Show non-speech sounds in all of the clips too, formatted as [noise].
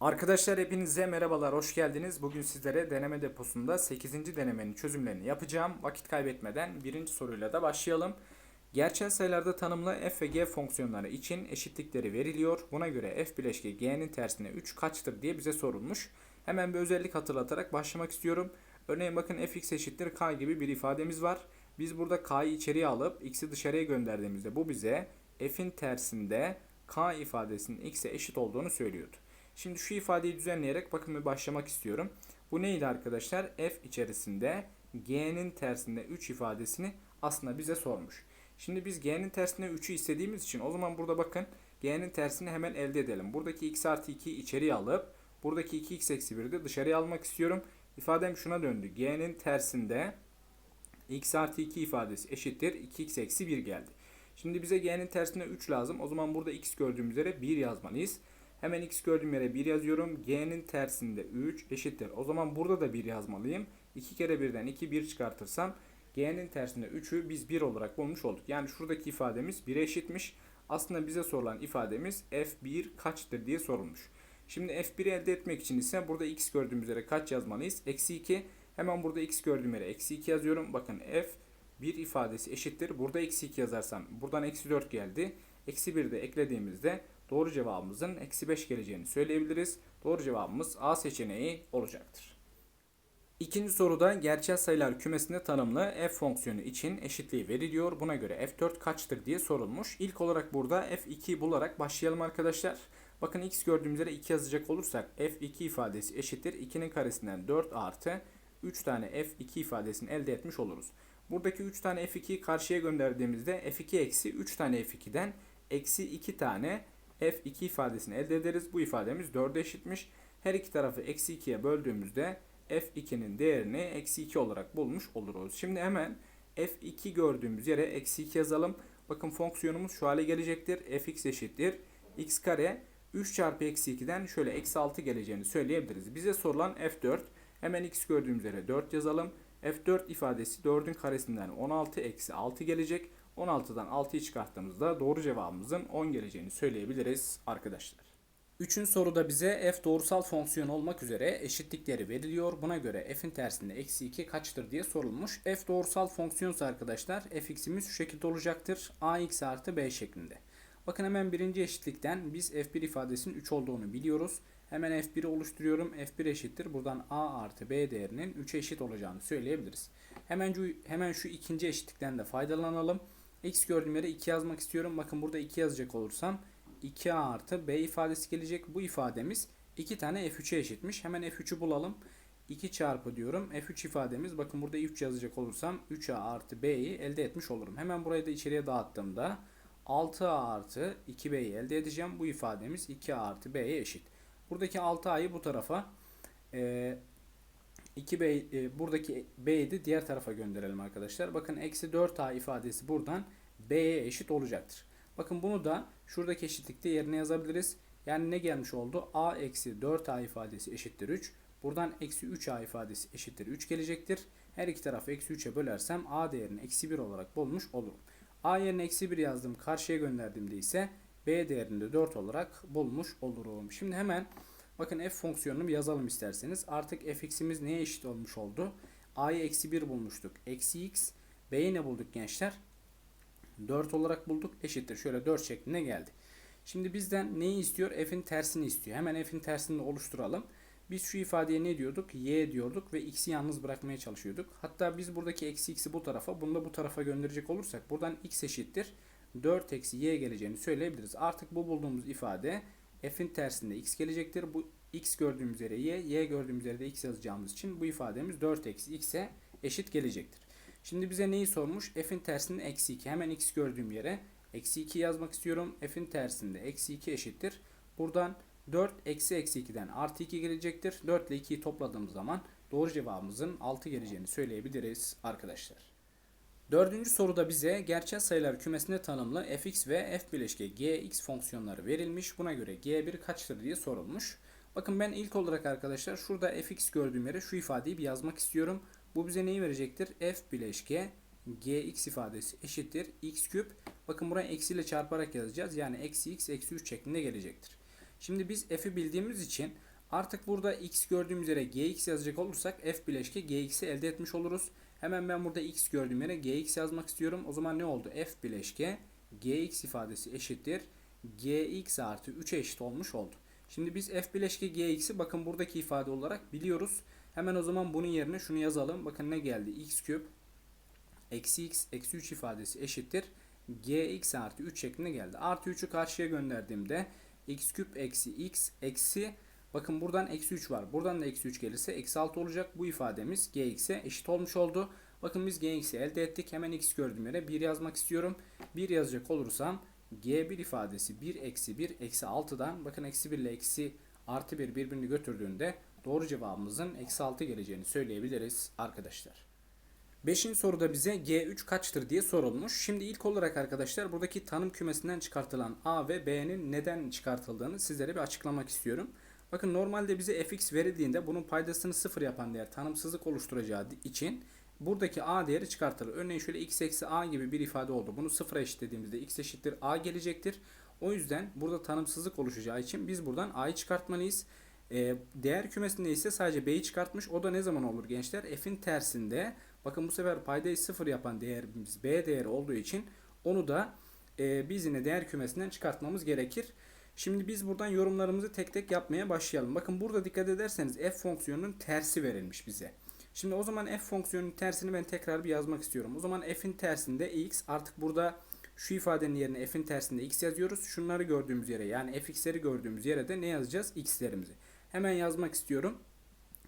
Arkadaşlar hepinize merhabalar, hoş geldiniz. Bugün sizlere deneme deposunda 8. denemenin çözümlerini yapacağım. Vakit kaybetmeden birinci soruyla da başlayalım. Gerçel sayılarda tanımlı f ve g fonksiyonları için eşitlikleri veriliyor. Buna göre f bileşke g'nin tersine 3 kaçtır diye bize sorulmuş. Hemen bir özellik hatırlatarak başlamak istiyorum. Örneğin bakın fx eşittir k gibi bir ifademiz var. Biz burada k'yı içeriye alıp x'i dışarıya gönderdiğimizde bu bize f'in tersinde k ifadesinin x'e eşit olduğunu söylüyordu. Şimdi şu ifadeyi düzenleyerek bakın bir başlamak istiyorum. Bu neydi arkadaşlar? F içerisinde g'nin tersinde 3 ifadesini aslında bize sormuş. Şimdi biz g'nin tersinde 3'ü istediğimiz için o zaman burada bakın g'nin tersini hemen elde edelim. Buradaki x artı 2'yi içeriye alıp buradaki 2x eksi 1'i de dışarıya almak istiyorum. İfadem şuna döndü. g'nin tersinde x artı 2 ifadesi eşittir 2x eksi 1 geldi. Şimdi bize g'nin tersinde 3 lazım. O zaman burada x gördüğümüz yere 1 yazmalıyız. Hemen x gördüğüm yere 1 yazıyorum. G'nin tersinde 3 eşittir. O zaman burada da 1 yazmalıyım. 2 kere 1'den 2 1 çıkartırsam G'nin tersinde 3'ü biz 1 olarak bulmuş olduk. Yani şuradaki ifademiz 1'e eşitmiş. Aslında bize sorulan ifademiz f1 kaçtır diye sorulmuş. Şimdi f1'i elde etmek için ise burada x gördüğümüz yere kaç yazmalıyız? Eksi 2. Hemen burada x gördüğüm yere eksi 2 yazıyorum. Bakın f 1 ifadesi eşittir. Burada eksi 2 yazarsam buradan eksi 4 geldi. Eksi 1 de eklediğimizde doğru cevabımızın eksi 5 geleceğini söyleyebiliriz. Doğru cevabımız A seçeneği olacaktır. İkinci soruda gerçel sayılar kümesinde tanımlı f fonksiyonu için eşitliği veriliyor. Buna göre f4 kaçtır diye sorulmuş. İlk olarak burada f2'yi bularak başlayalım arkadaşlar. Bakın x gördüğümüz yere 2 yazacak olursak f2 ifadesi eşittir. 2'nin karesinden 4 artı 3 tane f2 ifadesini elde etmiş oluruz. Buradaki 3 tane f2'yi karşıya gönderdiğimizde f2 eksi 3 tane f2'den eksi 2 tane f2 ifadesini elde ederiz. Bu ifademiz 4'e eşitmiş. Her iki tarafı eksi 2'ye böldüğümüzde f2'nin değerini eksi 2 olarak bulmuş oluruz. Şimdi hemen f2 gördüğümüz yere eksi 2 yazalım. Bakın fonksiyonumuz şu hale gelecektir. fx eşittir. x kare 3 çarpı eksi 2'den şöyle eksi 6 geleceğini söyleyebiliriz. Bize sorulan f4. Hemen x gördüğümüz yere 4 yazalım. f4 ifadesi 4'ün karesinden 16 eksi 6 gelecek. 16'dan 6'yı çıkarttığımızda doğru cevabımızın 10 geleceğini söyleyebiliriz arkadaşlar. Üçüncü soruda bize f doğrusal fonksiyon olmak üzere eşitlikleri veriliyor. Buna göre f'in tersinde eksi 2 kaçtır diye sorulmuş. f doğrusal fonksiyonsa arkadaşlar fx'imiz şu şekilde olacaktır. ax artı b şeklinde. Bakın hemen birinci eşitlikten biz f1 ifadesinin 3 olduğunu biliyoruz. Hemen f1'i oluşturuyorum. f1 eşittir. Buradan a artı b değerinin 3'e eşit olacağını söyleyebiliriz. Hemen şu, hemen şu ikinci eşitlikten de faydalanalım. X gördüğüm yere 2 yazmak istiyorum. Bakın burada 2 yazacak olursam 2a artı b ifadesi gelecek. Bu ifademiz 2 tane f3'e eşitmiş. Hemen f3'ü bulalım. 2 çarpı diyorum. f3 ifademiz bakın burada 3 yazacak olursam 3a artı b'yi elde etmiş olurum. Hemen burayı da içeriye dağıttığımda 6a artı 2b'yi elde edeceğim. Bu ifademiz 2a artı b'ye eşit. Buradaki 6a'yı bu tarafa 2b e, buradaki b'yi de diğer tarafa gönderelim arkadaşlar. Bakın eksi 4a ifadesi buradan b'ye eşit olacaktır. Bakın bunu da şuradaki eşitlikte yerine yazabiliriz. Yani ne gelmiş oldu? a eksi 4a ifadesi eşittir 3. Buradan eksi 3a ifadesi eşittir 3 gelecektir. Her iki tarafı eksi 3'e bölersem a değerini eksi 1 olarak bulmuş olurum. a yerine eksi 1 yazdım. Karşıya gönderdiğimde ise b değerini de 4 olarak bulmuş olurum. Şimdi hemen bakın f fonksiyonunu yazalım isterseniz. Artık fx'imiz neye eşit olmuş oldu? a'yı eksi 1 bulmuştuk. Eksi x. b'yi ne bulduk gençler? 4 olarak bulduk. Eşittir. Şöyle 4 şeklinde geldi. Şimdi bizden neyi istiyor? F'in tersini istiyor. Hemen F'in tersini oluşturalım. Biz şu ifadeye ne diyorduk? Y diyorduk ve x'i yalnız bırakmaya çalışıyorduk. Hatta biz buradaki eksi x'i bu tarafa, bunu da bu tarafa gönderecek olursak buradan x eşittir. 4 eksi y geleceğini söyleyebiliriz. Artık bu bulduğumuz ifade f'in tersinde x gelecektir. Bu x gördüğümüz yere y, y gördüğümüz yere de x yazacağımız için bu ifademiz 4 eksi x'e eşit gelecektir. Şimdi bize neyi sormuş? F'in tersinde eksi 2. Hemen x gördüğüm yere eksi 2 yazmak istiyorum. F'in tersinde eksi 2 eşittir. Buradan 4 eksi eksi 2'den artı 2 gelecektir. 4 ile 2'yi topladığımız zaman doğru cevabımızın 6 geleceğini söyleyebiliriz arkadaşlar. Dördüncü soruda bize gerçel sayılar kümesinde tanımlı fx ve f bileşke gx fonksiyonları verilmiş. Buna göre g1 kaçtır diye sorulmuş. Bakın ben ilk olarak arkadaşlar şurada fx gördüğüm yere şu ifadeyi bir yazmak istiyorum. Bu bize neyi verecektir? f bileşke gx ifadesi eşittir x küp. Bakın buraya eksiyle çarparak yazacağız. Yani eksi x eksi 3 şeklinde gelecektir. Şimdi biz f'i bildiğimiz için artık burada x gördüğümüz yere gx yazacak olursak f bileşke gx'i elde etmiş oluruz. Hemen ben burada x gördüğüm yere gx yazmak istiyorum. O zaman ne oldu? f bileşke gx ifadesi eşittir. gx artı 3 eşit olmuş oldu. Şimdi biz f bileşke gx'i bakın buradaki ifade olarak biliyoruz. Hemen o zaman bunun yerine şunu yazalım. Bakın ne geldi? x küp eksi x eksi 3 ifadesi eşittir. gx artı 3 şeklinde geldi. Artı 3'ü karşıya gönderdiğimde x küp eksi x eksi bakın buradan eksi 3 var. Buradan da eksi 3 gelirse eksi 6 olacak. Bu ifademiz gx'e eşit olmuş oldu. Bakın biz gx'i elde ettik. Hemen x gördüğüm yere 1 yazmak istiyorum. 1 yazacak olursam g1 ifadesi 1 eksi 1 eksi 6'dan bakın eksi 1 ile eksi artı 1 birbirini götürdüğünde doğru cevabımızın eksi 6 geleceğini söyleyebiliriz arkadaşlar. Beşinci soruda bize G3 kaçtır diye sorulmuş. Şimdi ilk olarak arkadaşlar buradaki tanım kümesinden çıkartılan A ve B'nin neden çıkartıldığını sizlere bir açıklamak istiyorum. Bakın normalde bize fx verildiğinde bunun paydasını sıfır yapan değer tanımsızlık oluşturacağı için buradaki a değeri çıkartılır. Örneğin şöyle x eksi a gibi bir ifade oldu. Bunu sıfıra eşitlediğimizde x eşittir a gelecektir. O yüzden burada tanımsızlık oluşacağı için biz buradan a'yı çıkartmalıyız. Ee, değer kümesinde ise sadece b'yi çıkartmış. O da ne zaman olur gençler? f'in tersinde bakın bu sefer paydayı sıfır yapan değerimiz b değeri olduğu için onu da e, biz yine değer kümesinden çıkartmamız gerekir. Şimdi biz buradan yorumlarımızı tek tek yapmaya başlayalım. Bakın burada dikkat ederseniz f fonksiyonunun tersi verilmiş bize. Şimdi o zaman f fonksiyonunun tersini ben tekrar bir yazmak istiyorum. O zaman f'in tersinde x artık burada şu ifadenin yerine f'in tersinde x yazıyoruz. Şunları gördüğümüz yere yani fx'leri gördüğümüz yere de ne yazacağız? x'lerimizi. Hemen yazmak istiyorum.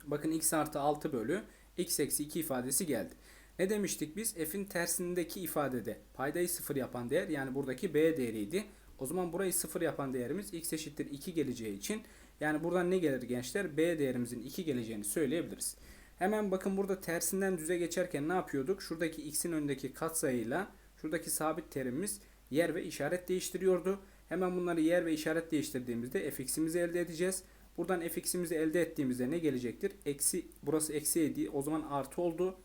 Bakın x artı 6 bölü x eksi 2 ifadesi geldi. Ne demiştik biz? F'in tersindeki ifadede paydayı sıfır yapan değer yani buradaki b değeriydi. O zaman burayı sıfır yapan değerimiz x eşittir 2 geleceği için yani buradan ne gelir gençler? b değerimizin 2 geleceğini söyleyebiliriz. Hemen bakın burada tersinden düze geçerken ne yapıyorduk? Şuradaki x'in önündeki katsayıyla şuradaki sabit terimimiz yer ve işaret değiştiriyordu. Hemen bunları yer ve işaret değiştirdiğimizde fx'imizi elde edeceğiz. Buradan fx'imizi elde ettiğimizde ne gelecektir? Eksi, burası eksi 7 o zaman artı oldu.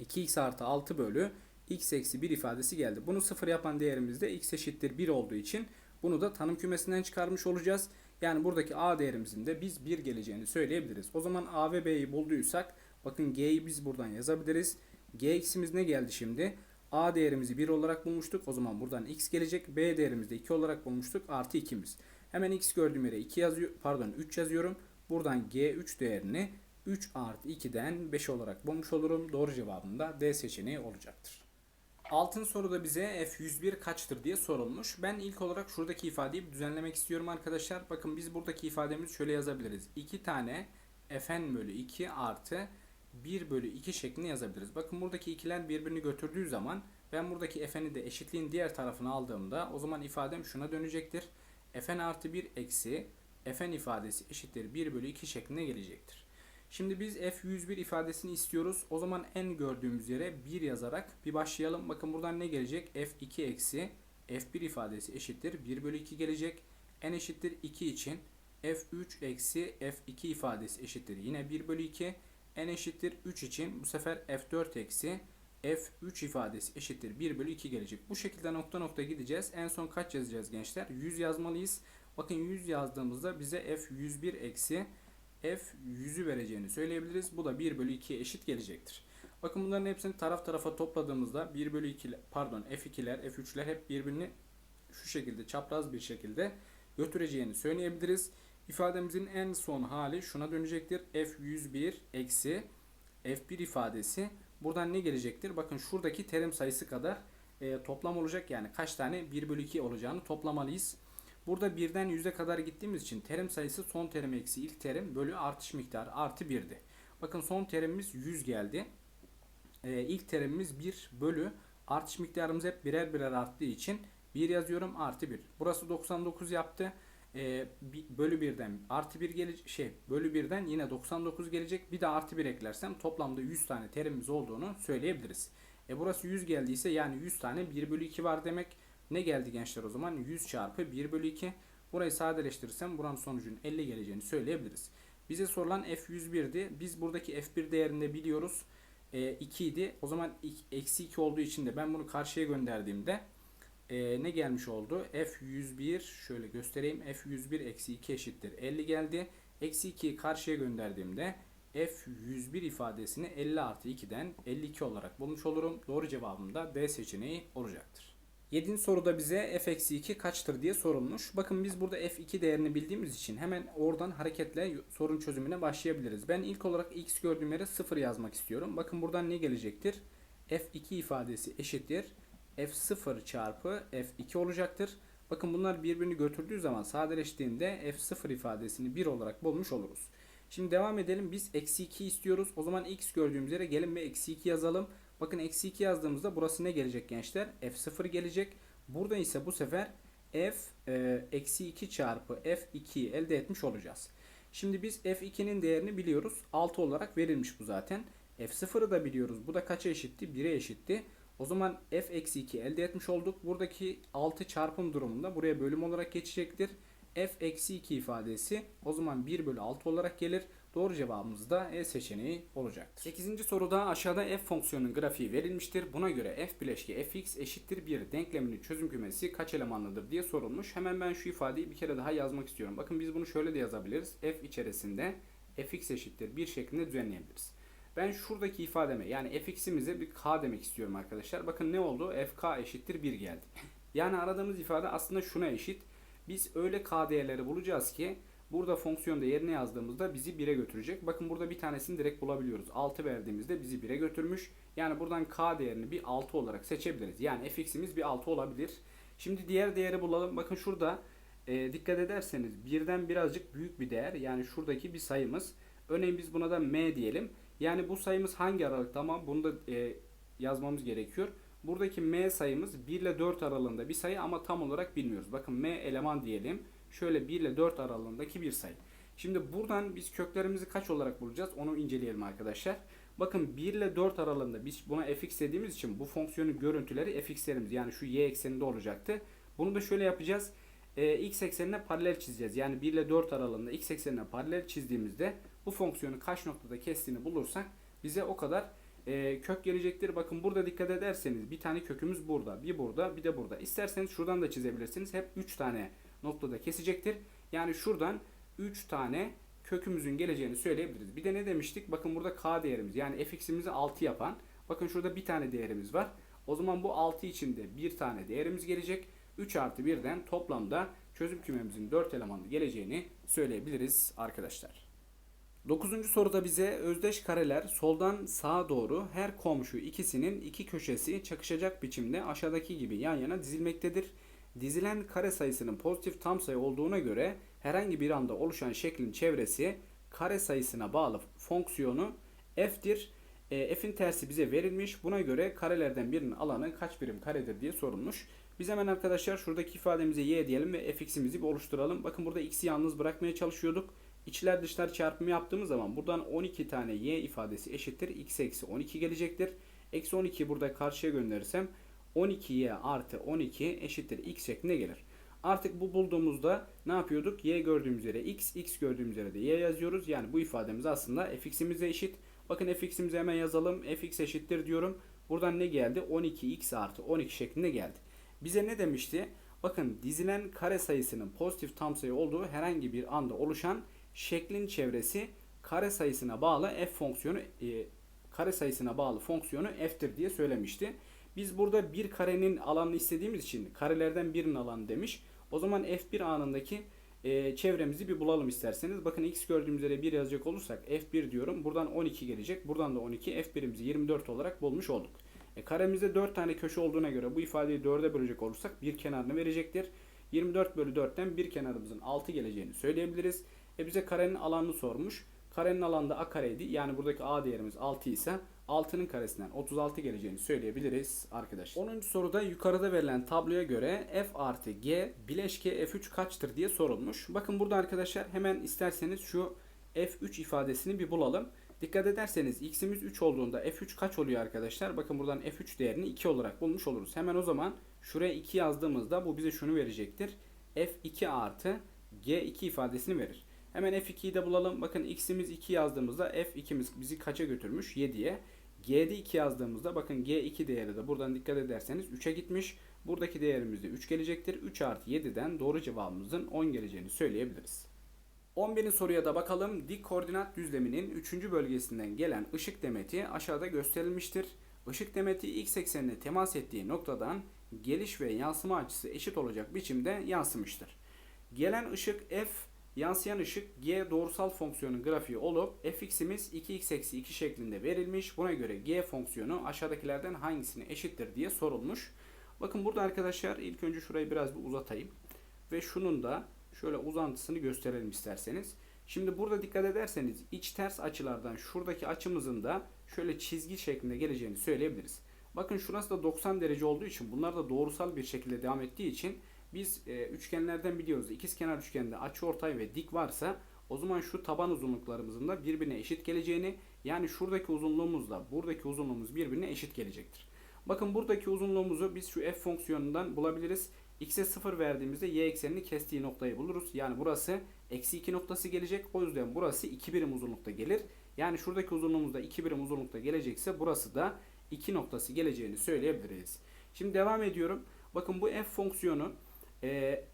2x artı 6 bölü x eksi 1 ifadesi geldi. Bunu sıfır yapan değerimizde x eşittir 1 olduğu için bunu da tanım kümesinden çıkarmış olacağız. Yani buradaki a değerimizin de biz 1 geleceğini söyleyebiliriz. O zaman a ve b'yi bulduysak bakın g'yi biz buradan yazabiliriz. gx'imiz ne geldi şimdi? a değerimizi 1 olarak bulmuştuk. O zaman buradan x gelecek. b değerimizi de 2 olarak bulmuştuk. Artı 2'miz. Hemen x gördüğüm yere 2 yazıyor, pardon 3 yazıyorum. Buradan g3 değerini 3 artı 2'den 5 olarak bulmuş olurum. Doğru cevabım da D seçeneği olacaktır. Altın soruda bize F101 kaçtır diye sorulmuş. Ben ilk olarak şuradaki ifadeyi düzenlemek istiyorum arkadaşlar. Bakın biz buradaki ifademizi şöyle yazabiliriz. 2 tane fn bölü 2 artı 1 bölü 2 şeklinde yazabiliriz. Bakın buradaki ikiler birbirini götürdüğü zaman ben buradaki fn'i de eşitliğin diğer tarafına aldığımda o zaman ifadem şuna dönecektir. fn artı 1 eksi fn ifadesi eşittir 1 bölü 2 şeklinde gelecektir. Şimdi biz F101 ifadesini istiyoruz. O zaman n gördüğümüz yere 1 yazarak bir başlayalım. Bakın buradan ne gelecek? F2 eksi F1 ifadesi eşittir. 1 bölü 2 gelecek. n eşittir 2 için F3 eksi F2 ifadesi eşittir. Yine 1 bölü 2. n eşittir 3 için bu sefer F4 eksi F3 ifadesi eşittir 1 bölü 2 gelecek. Bu şekilde nokta nokta gideceğiz. En son kaç yazacağız gençler? 100 yazmalıyız. Bakın 100 yazdığımızda bize F101 eksi f 100'ü vereceğini söyleyebiliriz. Bu da 1 bölü 2'ye eşit gelecektir. Bakın bunların hepsini taraf tarafa topladığımızda 1 bölü 2 pardon f2'ler f3'ler hep birbirini şu şekilde çapraz bir şekilde götüreceğini söyleyebiliriz. İfademizin en son hali şuna dönecektir. f101 eksi f1 ifadesi buradan ne gelecektir? Bakın şuradaki terim sayısı kadar e, toplam olacak. Yani kaç tane 1 bölü 2 olacağını toplamalıyız. Burada birden yüze kadar gittiğimiz için terim sayısı son terim eksi ilk terim bölü artış miktarı artı 1'di. Bakın son terimimiz 100 geldi. Ee, ilk terimimiz 1 bölü artış miktarımız hep birer birer arttığı için 1 yazıyorum artı 1. Burası 99 yaptı. Ee, bölü 1'den artı 1 gelecek şey bölü 1'den yine 99 gelecek. Bir de artı 1 eklersem toplamda 100 tane terimimiz olduğunu söyleyebiliriz. E burası 100 geldiyse yani 100 tane 1 bölü 2 var demek. Ne geldi gençler o zaman? 100 çarpı 1 bölü 2. Burayı sadeleştirirsem buranın sonucunun 50 geleceğini söyleyebiliriz. Bize sorulan F101'di. Biz buradaki F1 değerini biliyoruz. E, 2 idi. O zaman eksi 2 olduğu için de ben bunu karşıya gönderdiğimde e, ne gelmiş oldu? F101 şöyle göstereyim. F101 eksi 2 eşittir 50 geldi. Eksi 2'yi karşıya gönderdiğimde F101 ifadesini 50 artı 2'den 52 olarak bulmuş olurum. Doğru cevabım da D seçeneği olacaktır. 7. soruda bize f eksi 2 kaçtır diye sorulmuş. Bakın biz burada f2 değerini bildiğimiz için hemen oradan hareketle sorun çözümüne başlayabiliriz. Ben ilk olarak x gördüğüm yere 0 yazmak istiyorum. Bakın buradan ne gelecektir? f2 ifadesi eşittir. f0 çarpı f2 olacaktır. Bakın bunlar birbirini götürdüğü zaman sadeleştiğinde f0 ifadesini 1 olarak bulmuş oluruz. Şimdi devam edelim. Biz eksi 2 istiyoruz. O zaman x gördüğümüz yere gelin ve eksi 2 yazalım. Bakın eksi 2 yazdığımızda burası ne gelecek gençler? F0 gelecek. Burada ise bu sefer f e, eksi 2 çarpı f2'yi elde etmiş olacağız. Şimdi biz f2'nin değerini biliyoruz. 6 olarak verilmiş bu zaten. f0'ı da biliyoruz. Bu da kaça eşitti? 1'e eşitti. O zaman f eksi 2 elde etmiş olduk. Buradaki 6 çarpım durumunda buraya bölüm olarak geçecektir. f eksi 2 ifadesi o zaman 1 bölü 6 olarak gelir. Doğru cevabımız da E seçeneği olacaktır. 8. soruda aşağıda f fonksiyonunun grafiği verilmiştir. Buna göre f bileşki fx eşittir 1 denkleminin çözüm kümesi kaç elemanlıdır diye sorulmuş. Hemen ben şu ifadeyi bir kere daha yazmak istiyorum. Bakın biz bunu şöyle de yazabiliriz. f içerisinde fx eşittir 1 şeklinde düzenleyebiliriz. Ben şuradaki ifademe yani fx'imize bir k demek istiyorum arkadaşlar. Bakın ne oldu? fk eşittir 1 geldi. [laughs] Yani aradığımız ifade aslında şuna eşit. Biz öyle k değerleri bulacağız ki Burada fonksiyonda yerine yazdığımızda bizi 1'e götürecek. Bakın burada bir tanesini direkt bulabiliyoruz. 6 verdiğimizde bizi 1'e götürmüş. Yani buradan k değerini bir 6 olarak seçebiliriz. Yani fx'imiz bir 6 olabilir. Şimdi diğer değeri bulalım. Bakın şurada e, dikkat ederseniz birden birazcık büyük bir değer. Yani şuradaki bir sayımız. Örneğin biz buna da m diyelim. Yani bu sayımız hangi aralıkta ama bunu da e, yazmamız gerekiyor. Buradaki m sayımız 1 ile 4 aralığında bir sayı ama tam olarak bilmiyoruz. Bakın m eleman diyelim şöyle 1 ile 4 aralığındaki bir sayı. Şimdi buradan biz köklerimizi kaç olarak bulacağız onu inceleyelim arkadaşlar. Bakın 1 ile 4 aralığında biz buna fx dediğimiz için bu fonksiyonun görüntüleri fx'lerimiz yani şu y ekseninde olacaktı. Bunu da şöyle yapacağız. Ee, x eksenine paralel çizeceğiz. Yani 1 ile 4 aralığında x eksenine paralel çizdiğimizde bu fonksiyonu kaç noktada kestiğini bulursak bize o kadar e, kök gelecektir. Bakın burada dikkat ederseniz bir tane kökümüz burada, bir burada, bir de burada. İsterseniz şuradan da çizebilirsiniz. Hep 3 tane noktada kesecektir. Yani şuradan 3 tane kökümüzün geleceğini söyleyebiliriz. Bir de ne demiştik? Bakın burada k değerimiz yani fx'imizi 6 yapan. Bakın şurada bir tane değerimiz var. O zaman bu 6 içinde bir tane değerimiz gelecek. 3 artı 1'den toplamda çözüm kümemizin 4 elemanlı geleceğini söyleyebiliriz arkadaşlar. 9. soruda bize özdeş kareler soldan sağa doğru her komşu ikisinin iki köşesi çakışacak biçimde aşağıdaki gibi yan yana dizilmektedir. Dizilen kare sayısının pozitif tam sayı olduğuna göre herhangi bir anda oluşan şeklin çevresi kare sayısına bağlı fonksiyonu f'tir. E, f'in tersi bize verilmiş. Buna göre karelerden birinin alanı kaç birim karedir diye sorulmuş. Biz hemen arkadaşlar şuradaki ifademize y diyelim ve fx'imizi bir oluşturalım. Bakın burada x'i yalnız bırakmaya çalışıyorduk. İçler dışlar çarpımı yaptığımız zaman buradan 12 tane y ifadesi eşittir. x eksi 12 gelecektir. Eksi 12'yi burada karşıya gönderirsem 12y artı 12 eşittir x şeklinde gelir. Artık bu bulduğumuzda ne yapıyorduk? y gördüğümüz yere x, x gördüğümüz yere de y yazıyoruz. Yani bu ifademiz aslında fx'imize eşit. Bakın fx'imizi hemen yazalım. fx eşittir diyorum. Buradan ne geldi? 12x artı 12 şeklinde geldi. Bize ne demişti? Bakın dizilen kare sayısının pozitif tam sayı olduğu herhangi bir anda oluşan şeklin çevresi kare sayısına bağlı f fonksiyonu e, kare sayısına bağlı fonksiyonu f'tir diye söylemişti. Biz burada bir karenin alanını istediğimiz için karelerden birinin alanı demiş. O zaman f1 anındaki e, çevremizi bir bulalım isterseniz. Bakın x gördüğümüz yere 1 yazacak olursak f1 diyorum. Buradan 12 gelecek. Buradan da 12. f1'imizi 24 olarak bulmuş olduk. E, karemizde 4 tane köşe olduğuna göre bu ifadeyi 4'e bölecek olursak bir kenarını verecektir. 24 bölü 4'ten bir kenarımızın 6 geleceğini söyleyebiliriz. E bize karenin alanını sormuş. Karenin alanında a kareydi. Yani buradaki a değerimiz 6 ise 6'nın karesinden 36 geleceğini söyleyebiliriz arkadaşlar. 10. soruda yukarıda verilen tabloya göre f artı g bileşke f3 kaçtır diye sorulmuş. Bakın burada arkadaşlar hemen isterseniz şu f3 ifadesini bir bulalım. Dikkat ederseniz x'imiz 3 olduğunda f3 kaç oluyor arkadaşlar? Bakın buradan f3 değerini 2 olarak bulmuş oluruz. Hemen o zaman şuraya 2 yazdığımızda bu bize şunu verecektir. f2 artı g2 ifadesini verir. Hemen f2'yi de bulalım. Bakın x'imiz 2 yazdığımızda f2'miz bizi kaça götürmüş? 7'ye. G'de 2 yazdığımızda bakın G2 değeri de buradan dikkat ederseniz 3'e gitmiş. Buradaki değerimiz de 3 gelecektir. 3 artı 7'den doğru cevabımızın 10 geleceğini söyleyebiliriz. 11. soruya da bakalım. Dik koordinat düzleminin 3. bölgesinden gelen ışık demeti aşağıda gösterilmiştir. Işık demeti x eksenine temas ettiği noktadan geliş ve yansıma açısı eşit olacak biçimde yansımıştır. Gelen ışık f, yansıyan ışık g doğrusal fonksiyonun grafiği olup fx'imiz 2x eksi 2 şeklinde verilmiş. Buna göre g fonksiyonu aşağıdakilerden hangisine eşittir diye sorulmuş. Bakın burada arkadaşlar ilk önce şurayı biraz bir uzatayım. Ve şunun da şöyle uzantısını gösterelim isterseniz. Şimdi burada dikkat ederseniz iç ters açılardan şuradaki açımızın da şöyle çizgi şeklinde geleceğini söyleyebiliriz. Bakın şurası da 90 derece olduğu için bunlar da doğrusal bir şekilde devam ettiği için biz e, üçgenlerden biliyoruz. İkizkenar üçgende açı ortay ve dik varsa o zaman şu taban uzunluklarımızın da birbirine eşit geleceğini yani şuradaki uzunluğumuzla buradaki uzunluğumuz birbirine eşit gelecektir. Bakın buradaki uzunluğumuzu biz şu f fonksiyonundan bulabiliriz. x'e 0 verdiğimizde y eksenini kestiği noktayı buluruz. Yani burası eksi 2 noktası gelecek. O yüzden burası 2 birim uzunlukta gelir. Yani şuradaki uzunluğumuz da 2 birim uzunlukta gelecekse burası da 2 noktası geleceğini söyleyebiliriz. Şimdi devam ediyorum. Bakın bu f fonksiyonu e,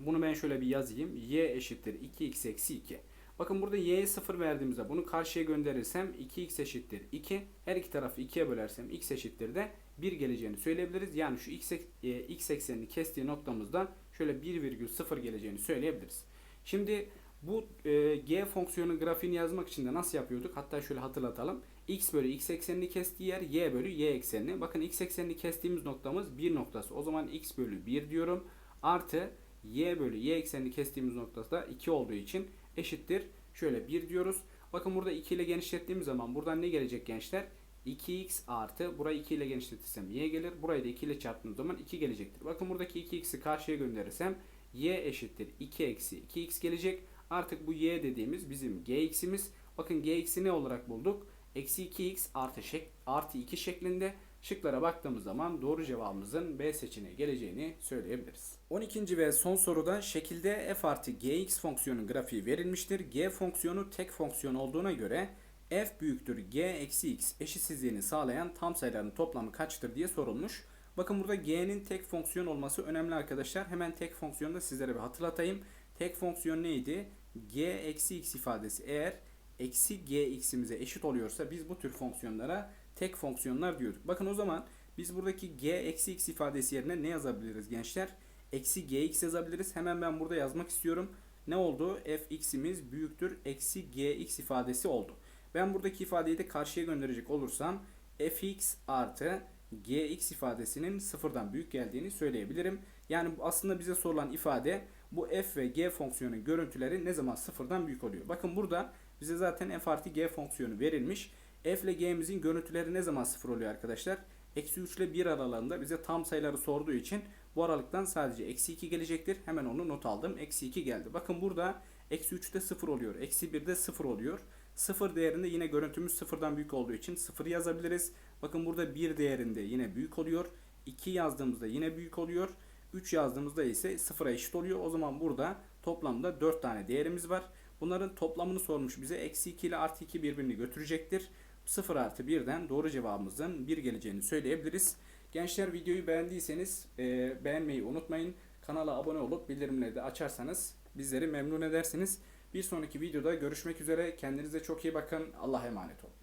bunu ben şöyle bir yazayım. y eşittir 2x eksi 2. Bakın burada y'ye 0 verdiğimizde bunu karşıya gönderirsem 2x eşittir 2. Her iki tarafı 2'ye bölersem x eşittir de 1 geleceğini söyleyebiliriz. Yani şu x, e, x eksenini kestiği noktamızda şöyle 1,0 geleceğini söyleyebiliriz. Şimdi bu e, g fonksiyonun grafiğini yazmak için de nasıl yapıyorduk? Hatta şöyle hatırlatalım. x bölü x eksenini kestiği yer y bölü y eksenini. Bakın x eksenini kestiğimiz noktamız 1 noktası. O zaman x bölü 1 diyorum. Artı y bölü y eksenini kestiğimiz noktası da 2 olduğu için eşittir. Şöyle 1 diyoruz. Bakın burada 2 ile genişlettiğimiz zaman buradan ne gelecek gençler? 2x artı burayı 2 ile genişletirsem y gelir. Burayı da 2 ile çarptığım zaman 2 gelecektir. Bakın buradaki 2x'i karşıya gönderirsem y eşittir 2 eksi 2x gelecek. Artık bu y dediğimiz bizim gx'imiz. Bakın gx'i ne olarak bulduk? Eksi 2x artı, şek artı 2 şeklinde. Şıklara baktığımız zaman doğru cevabımızın B seçeneği geleceğini söyleyebiliriz. 12. ve son soruda şekilde f artı gx fonksiyonun grafiği verilmiştir. g fonksiyonu tek fonksiyon olduğuna göre f büyüktür g eksi x eşitsizliğini sağlayan tam sayıların toplamı kaçtır diye sorulmuş. Bakın burada g'nin tek fonksiyon olması önemli arkadaşlar. Hemen tek fonksiyonu da sizlere bir hatırlatayım. Tek fonksiyon neydi? G eksi x ifadesi eğer eksi gx'imize eşit oluyorsa biz bu tür fonksiyonlara tek fonksiyonlar diyorduk. Bakın o zaman biz buradaki g eksi x ifadesi yerine ne yazabiliriz gençler? Eksi gx yazabiliriz. Hemen ben burada yazmak istiyorum. Ne oldu? fx'imiz büyüktür. Eksi gx ifadesi oldu. Ben buradaki ifadeyi de karşıya gönderecek olursam fx artı gx ifadesinin sıfırdan büyük geldiğini söyleyebilirim. Yani aslında bize sorulan ifade bu f ve g fonksiyonun görüntüleri ne zaman sıfırdan büyük oluyor? Bakın burada bize zaten f artı g fonksiyonu verilmiş. f ile g'mizin görüntüleri ne zaman sıfır oluyor arkadaşlar? Eksi 3 ile 1 aralığında bize tam sayıları sorduğu için bu aralıktan sadece eksi 2 gelecektir. Hemen onu not aldım. Eksi 2 geldi. Bakın burada eksi 3'te 0 oluyor. Eksi 1'de 0 oluyor. 0 değerinde yine görüntümüz sıfırdan büyük olduğu için 0 yazabiliriz. Bakın burada 1 değerinde yine büyük oluyor. 2 yazdığımızda yine büyük oluyor. 3 yazdığımızda ise 0'a eşit oluyor. O zaman burada toplamda 4 tane değerimiz var. Bunların toplamını sormuş bize. Eksi 2 ile artı 2 birbirini götürecektir. 0 artı 1'den doğru cevabımızın 1 geleceğini söyleyebiliriz. Gençler videoyu beğendiyseniz e, beğenmeyi unutmayın. Kanala abone olup bildirimleri de açarsanız bizleri memnun edersiniz. Bir sonraki videoda görüşmek üzere. Kendinize çok iyi bakın. Allah'a emanet olun.